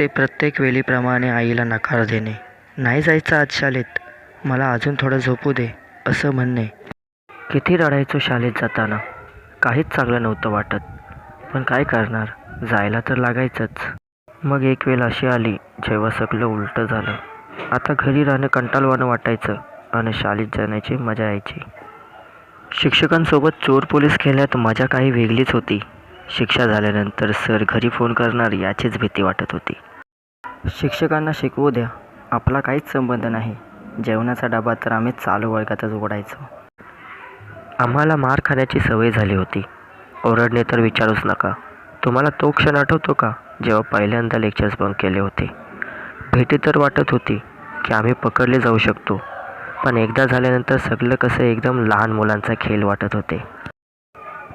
ते प्रत्येक वेळीप्रमाणे आईला नकार देणे. नाही जायचं आज शाळेत. मला अजून थोडं झोपू दे असं म्हणणे. किती रडायचो शाळेत जाताना. काहीच चांगलं नव्हतं वाटत. पण काय करणार? जायला तर लागायचंच. मग एक वेळ अशी आली जेव्हा सगळं उलटं झालं. आता घरी राहणं कंटाळवाणं वाटायचं आणि शाळेत जाण्याची मजा यायची. शिक्षकांसोबत चोर पोलीस खेळण्यात मजा काही वेगळीच होती. शिक्षा झाल्यानंतर सर घरी फोन करणार याचीच भीती वाटत होती. शिक्षकांना शिकवू द्या. आपला काहीच संबंध नाही. जेवणाचा डबा तर आम्ही चालू वर्गातच उघडायचो. आम्हाला मार खाण्याची सवय झाली होती. ओरडणे तर विचारूच नका. तुम्हाला तो क्षण आठवतो का? जेव्हा पहिल्यांदा लेक्चर्स बंक केले होते. भेटी तर वाटत होती की आम्ही पकडले जाऊ शकतो. पण एकदा झाल्यानंतर सगळं कसं एकदम लहान मुलांचा खेळ वाटत होते.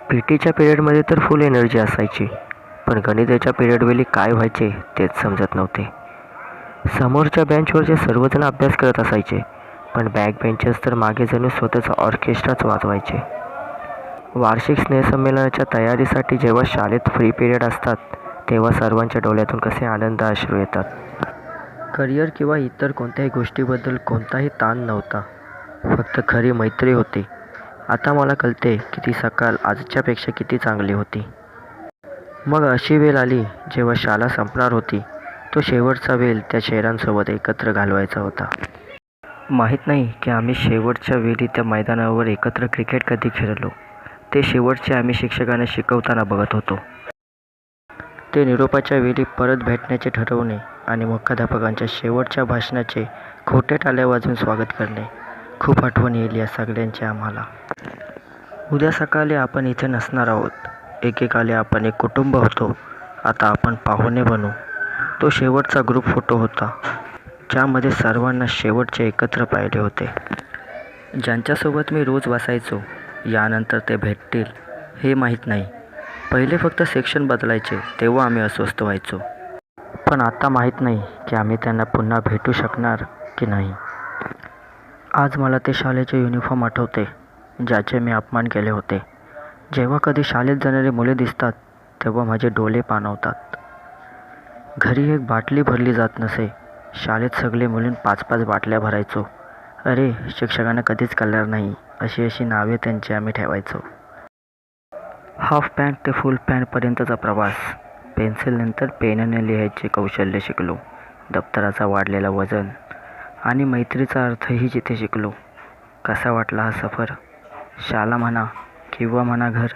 पी टीच्या पिरियडमध्ये तर फुल एनर्जी असायची. पण गणिताच्या पिरियडवेळी काय व्हायचे तेच समजत नव्हते. समोरच्या बेंचवरचे सर्वजण अभ्यास करत असायचे पण बॅक बेंचेस तर मागे जणू स्वतःचा ऑर्केस्ट्राच वाजवायचे. वार्षिक स्नेहसंमेलनाच्या तयारीसाठी जेव्हा शाळेत फ्री पिरियड असतात तेव्हा सर्वांच्या डोळ्यातून कसे आनंद अश्रू येतात. करिअर किंवा इतर कोणत्याही गोष्टीबद्दल कोणताही ताण नव्हता. फक्त खरी मैत्री होती. आता मला कळते की ती सकाळ आजच्यापेक्षा किती चांगली होती. मग अशी वेळ आली जेव्हा शाळा संपणार होती. तो शेवटचा वेल त्या शेरांसोबत एकत्र घालवायचा होता. माहीत नाही की आम्ही शेवटच्या वेळी त्या मैदानावर एकत्र क्रिकेट कधी खेळलो. ते शेवटचे आम्ही शिक्षकांना शिकवताना बघत होतो. ते निरोपाच्या वेळी परत भेटण्याचे ठरवणे आणि मुख्याध्यापकांच्या शेवटच्या भाषणाचे खोटे टाल्या वाजून स्वागत करणे खूप आठवण येईल या सगळ्यांची आम्हाला. उद्या सकाळी आपण इथे नसणार आहोत. एकेकाले आपण एक कुटुंब होतो. आता आपण पाहुणे बनू. तो शेवटचा ग्रुप फोटो होता. ज्यामध्ये सर्वांना शेवटचे एकत्र पाहिले होते. ज्यांच्यासोबत मी रोज बसायचो यानंतर ते भेटतील हे माहीत नाही. पहिले फक्त सेक्शन बदलायचे तेव्हा आम्ही अस्वस्थ व्हायचो. पण आता माहीत नाही की आम्ही त्यांना पुन्हा भेटू शकणार की नाही. आज मला ते शाळेचे युनिफॉर्म आठवते ज्याचे मी अपमान केले होते. जेव्हा कधी शाळेत जाणारी मुले दिसतात तेव्हा माझे डोले पाणवतात घरी एक बाटली भरली जात नसे. शाळेत सगळे मुलीं पाच पाच बाटल्या भरायचो. अरे शिक्षकांना कधीच कळणार नाही. अशी अशी नावे त्यांची आम्ही ठेवायचो. हाफ पॅन्ट ते फुल पॅन्टपर्यंतचा प्रवास. पेन्सिलनंतर पेनने लिहायचे कौशल्य शिकलो. दप्तराचा वाढलेला वजन. आणि मैत्रीचा अर्थही जिथे शिकलो. कसा वाटला हा सफर? शाला म्हणा किंवा म्हणा घर.